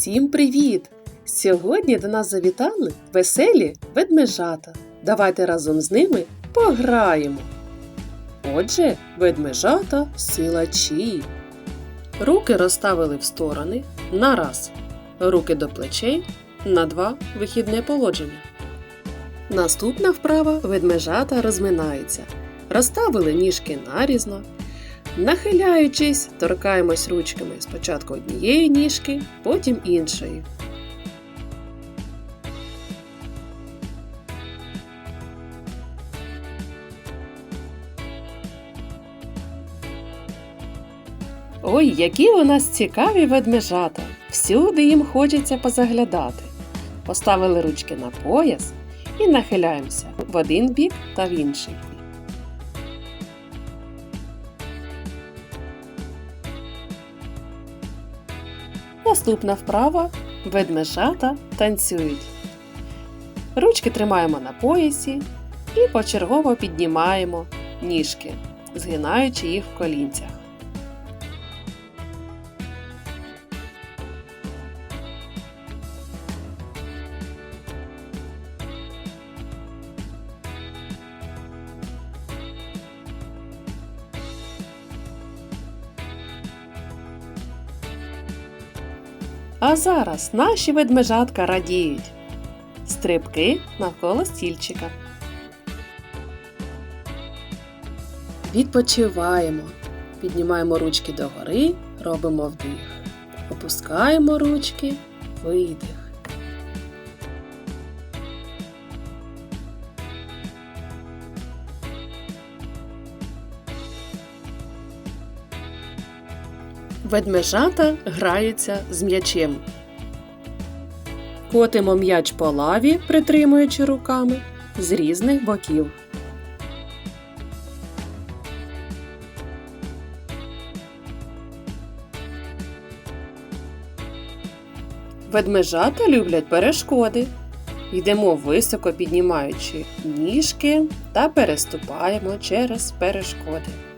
Всім привіт! Сьогодні до нас завітали веселі ведмежата. Давайте разом з ними пограємо. Отже, ведмежата силачі. Руки розставили в сторони на раз. Руки до плечей на два вихідне положення. Наступна вправа ведмежата розминаються. Розставили ніжки нарізно. Нахиляючись, торкаємось ручками спочатку однієї ніжки, потім іншої. Ой, які у нас цікаві ведмежата! Всюди їм хочеться позаглядати. Поставили ручки на пояс і нахиляємося в один бік та в інший. Наступна вправа ведмежата танцюють. Ручки тримаємо на поясі і почергово піднімаємо ніжки, згинаючи їх в колінцях. А зараз наші ведмежатка радіють. Стрибки навколо стільчика. Відпочиваємо. Піднімаємо ручки догори, робимо вдих. Опускаємо ручки, видих. Ведмежата граються з м'ячем. Котимо м'яч по лаві, притримуючи руками з різних боків. Ведмежата люблять перешкоди. Йдемо високо піднімаючи ніжки та переступаємо через перешкоди.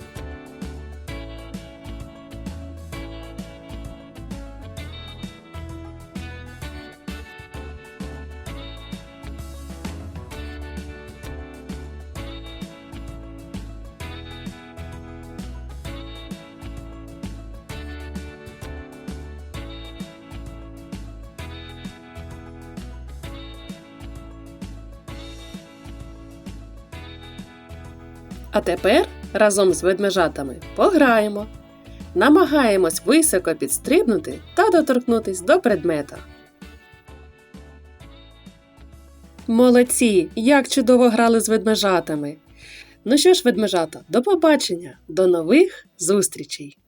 А тепер разом з ведмежатами пограємо. Намагаємось високо підстрибнути та доторкнутись до предмета. Молодці! Як чудово грали з ведмежатами! Ну що ж, ведмежата, до побачення, до нових зустрічей!